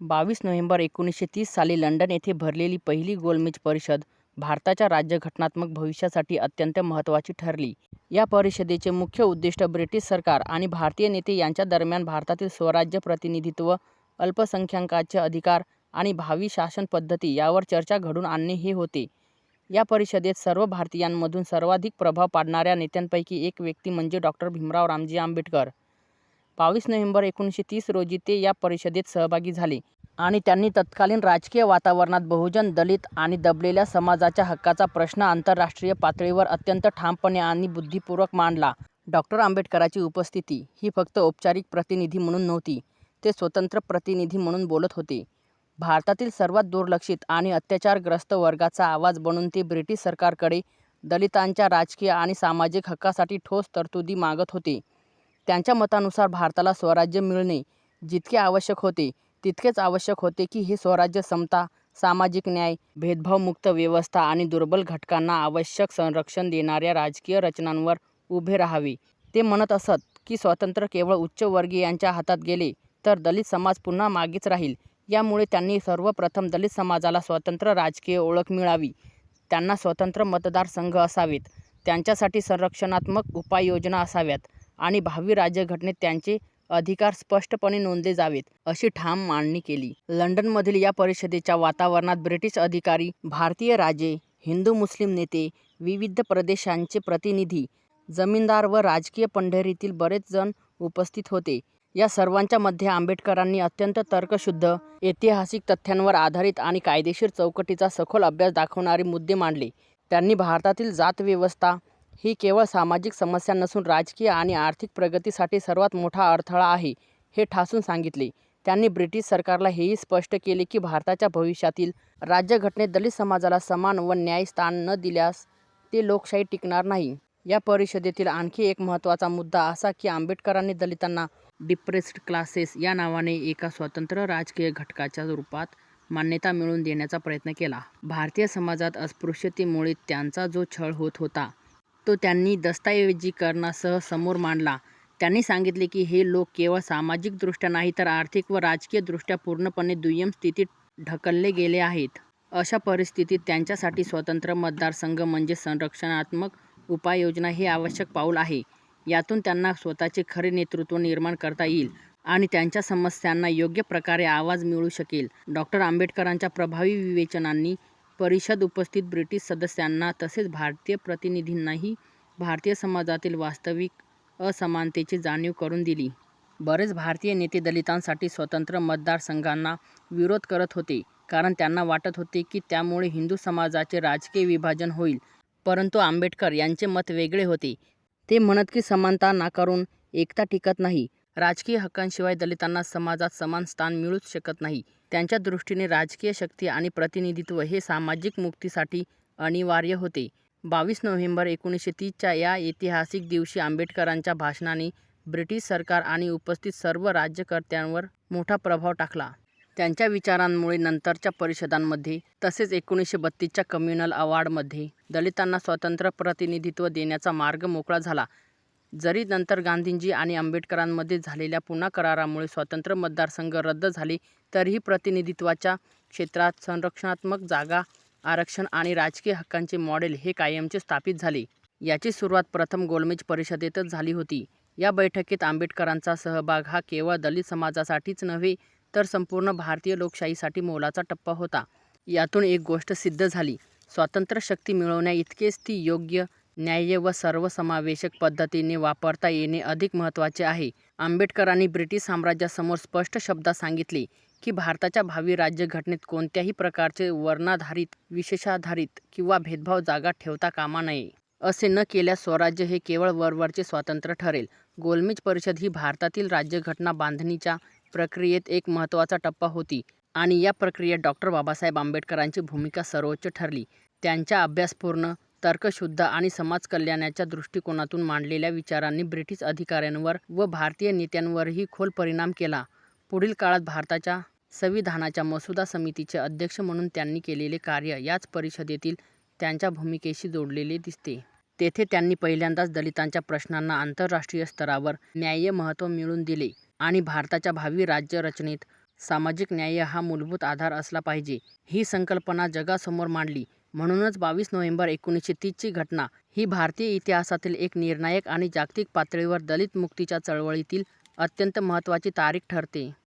बावीस नोव्हेंबर एकोणीसशे तीस साली लंडन येथे भरलेली पहिली गोलमेज परिषद भारताच्या राज्यघटनात्मक भविष्यासाठी अत्यंत महत्त्वाची ठरली. या परिषदेचे मुख्य उद्दिष्ट ब्रिटिश सरकार आणि भारतीय नेते यांच्या दरम्यान भारतातील स्वराज्य प्रतिनिधित्व, अल्पसंख्याकांचे अधिकार आणि भावी शासनपद्धती यावर चर्चा घडवून आणणे हे होते. या परिषदेत सर्व भारतीयांमधून सर्वाधिक प्रभाव पाडणाऱ्या नेत्यांपैकी एक व्यक्ती म्हणजे डॉक्टर भीमराव रामजी आंबेडकर. बावीस नोव्हेंबर एकोणीसशे तीस रोजी ते या परिषदेत सहभागी झाले आणि त्यांनी तत्कालीन राजकीय वातावरणात बहुजन, दलित आणि दबलेल्या समाजाच्या हक्काचा प्रश्न आंतरराष्ट्रीय पातळीवर अत्यंत ठामपणे आणि बुद्धिपूर्वक मांडला. डॉक्टर आंबेडकरांची उपस्थिती ही फक्त औपचारिक प्रतिनिधी म्हणून नव्हती, ते स्वतंत्र प्रतिनिधी म्हणून बोलत होते. भारतातील सर्वात दुर्लक्षित आणि अत्याचारग्रस्त वर्गाचा आवाज बनून ते ब्रिटिश सरकारकडे दलितांच्या राजकीय आणि सामाजिक हक्कासाठी ठोस तरतुदी मागत होते. त्यांच्या मतानुसार भारताला स्वराज्य मिळणे जितके आवश्यक होते, तितकेच आवश्यक होते की हे स्वराज्य समता, सामाजिक न्याय, भेदभावमुक्त व्यवस्था आणि दुर्बल घटकांना आवश्यक संरक्षण देणाऱ्या राजकीय रचनांवर उभे राहावे. ते म्हणत असत की स्वातंत्र्य केवळ उच्चवर्गीयांच्या हातात गेले तर दलित समाज पुन्हा मागेच राहील. यामुळे त्यांनी सर्वप्रथम दलित समाजाला स्वतंत्र राजकीय ओळख मिळावी, त्यांना स्वतंत्र मतदारसंघ असावेत, त्यांच्यासाठी संरक्षणात्मक उपाययोजना असाव्यात आणि भावी राज्यघटनेत त्यांचे अधिकार स्पष्टपणे नोंदले जावेत, अशी ठाम मांडणी केली. लंडनमधील या परिषदेच्या वातावरणात ब्रिटिश अधिकारी, भारतीय राजे, हिंदू-मुस्लिम नेते, विविध प्रदेशांचे प्रतिनिधी, जमीनदार व राजकीय पंढरीतील बरेच जण उपस्थित होते. या सर्वांच्या मध्ये आंबेडकरांनी अत्यंत तर्कशुद्ध, ऐतिहासिक तथ्यांवर आधारित आणि कायदेशीर चौकटीचा सखोल अभ्यास दाखवणारे मुद्दे मांडले. त्यांनी भारतातील जातव्यवस्था ही केवळ सामाजिक समस्या नसून राजकीय आणि आर्थिक प्रगतीसाठी सर्वात मोठा अडथळा आहे, हे ठासून सांगितले. त्यांनी ब्रिटिश सरकारला हेही स्पष्ट केले की भारताच्या भविष्यातील राज्यघटनेत दलित समाजाला समान व न्याय्य स्थान न दिल्यास ते लोकशाही टिकणार नाही. या परिषदेतील आणखी एक महत्त्वाचा मुद्दा असा की आंबेडकरांनी दलितांना डिप्रेस्ड क्लासेस या नावाने एका स्वतंत्र राजकीय घटकाच्या रूपात मान्यता मिळवून देण्याचा प्रयत्न केला. भारतीय समाजात अस्पृश्यतेमुळे त्यांचा जो छळ होत होता, तो त्यांनी दस्तऐवजीकरणासह समोर मांडला. त्यांनी सांगितले की हे लोक केवळ सामाजिकदृष्ट्या नाही तर आर्थिक व राजकीयदृष्ट्या पूर्णपणे दुय्यम स्थितीत ढकलले गेले आहेत. अशा परिस्थितीत त्यांच्यासाठी स्वतंत्र मतदारसंघ म्हणजे संरक्षणात्मक उपाययोजना हे आवश्यक पाऊल आहे. यातून त्यांना स्वतःचे खरे नेतृत्व निर्माण करता येईल आणि त्यांच्या समस्यांना योग्य प्रकारे आवाज मिळू शकेल. डॉ. आंबेडकरांच्या प्रभावी विवेचनांनी परिषद उपस्थित ब्रिटिश सदस्यांना तसेच भारतीय प्रतिनिधींनाही भारतीय समाजातील वास्तविक असमानतेची जाणीव करून दिली. बरेच भारतीय नेते दलितांसाठी स्वतंत्र मतदारसंघांना विरोध करत होते कारण त्यांना वाटत होते की त्यामुळे हिंदू समाजाचे राजकीय विभाजन होईल. परंतु आंबेडकर यांचे मत वेगळे होते. ते म्हणत की समानता नाकारून एकता टिकत नाही. राजकीय हक्कांशिवाय दलितांना समाजात समान स्थान मिळूच शकत नाही. त्यांच्या दृष्टीने राजकीय शक्ती आणि प्रतिनिधित्व हे सामाजिक मुक्तीसाठी अनिवार्य होते. बावीस नोव्हेंबर एकोणीसशे तीसच्या या ऐतिहासिक दिवशी आंबेडकरांच्या भाषणाने ब्रिटिश सरकार आणि उपस्थित सर्व राज्यकर्त्यांवर मोठा प्रभाव टाकला. त्यांच्या विचारांमुळे नंतरच्या परिषदांमध्ये तसेच एकोणीसशे बत्तीसच्या कम्युनल अवॉर्डमध्ये दलितांना स्वतंत्र प्रतिनिधित्व देण्याचा मार्ग मोकळा झाला. जरी नंतर गांधीजी आणि आंबेडकरांमध्ये झालेल्या पुन्हा करारामुळे स्वतंत्र मतदारसंघ रद्द झाले तरीही प्रतिनिधित्वाच्या क्षेत्रात संरक्षणात्मक जागा आरक्षण आणि राजकीय हक्कांचे मॉडेल हे कायमचे स्थापित झाले. याची सुरुवात प्रथम गोलमेज परिषदेतच झाली होती. या बैठकीत आंबेडकरांचा सहभाग हा केवळ दलित समाजासाठीच नव्हे तर संपूर्ण भारतीय लोकशाहीसाठी मोलाचा टप्पा होता. यातून एक गोष्ट सिद्ध झाली, स्वातंत्र्य शक्ती मिळवण्याइतकेच ती योग्य, न्याय्य व सर्वसमावेशक पद्धतीने वापरता येणे अधिक महत्त्वाचे आहे. आंबेडकरांनी ब्रिटिश साम्राज्यासमोर स्पष्ट शब्दात सांगितले की भारताच्या भावी राज्यघटनेत कोणत्याही प्रकारचे वर्णाधारित, विशेषाधारित किंवा भेदभाव जागा ठेवता कामा नये. असे न केल्यास स्वराज्य हे केवळ वरवरचे स्वातंत्र्य ठरेल. गोलमेज परिषद ही भारतातील राज्यघटना बांधणीच्या प्रक्रियेत एक महत्त्वाचा टप्पा होती आणि या प्रक्रियेत डॉ. बाबासाहेब आंबेडकरांची भूमिका सर्वोच्च ठरली. त्यांच्या अभ्यासपूर्ण, तर्कशुद्ध आणि समाजकल्याणाच्या दृष्टिकोनातून मांडलेल्या विचारांनी ब्रिटिश अधिकाऱ्यांवर व भारतीय नेत्यांवरही खोल परिणाम केला. पुढील काळात भारताच्या संविधानाच्या मसुदा समितीचे अध्यक्ष म्हणून त्यांनी केलेले कार्य याच परिषदेतील त्यांच्या भूमिकेशी जोडलेले दिसते. तेथे त्यांनी पहिल्यांदाच दलितांच्या प्रश्नांना आंतरराष्ट्रीय स्तरावर न्याय्य महत्त्व मिळवून दिले आणि भारताच्या भावी राज्यरचनेत सामाजिक न्याय हा मूलभूत आधार असला पाहिजे ही संकल्पना जगासमोर मांडली. म्हणूनच बावीस नोव्हेंबर एकोणीसशे तीसची घटना ही भारतीय इतिहासातील एक निर्णायक आणि जागतिक पातळीवर दलित मुक्तीच्या चळवळीतील अत्यंत महत्त्वाची तारीख ठरते.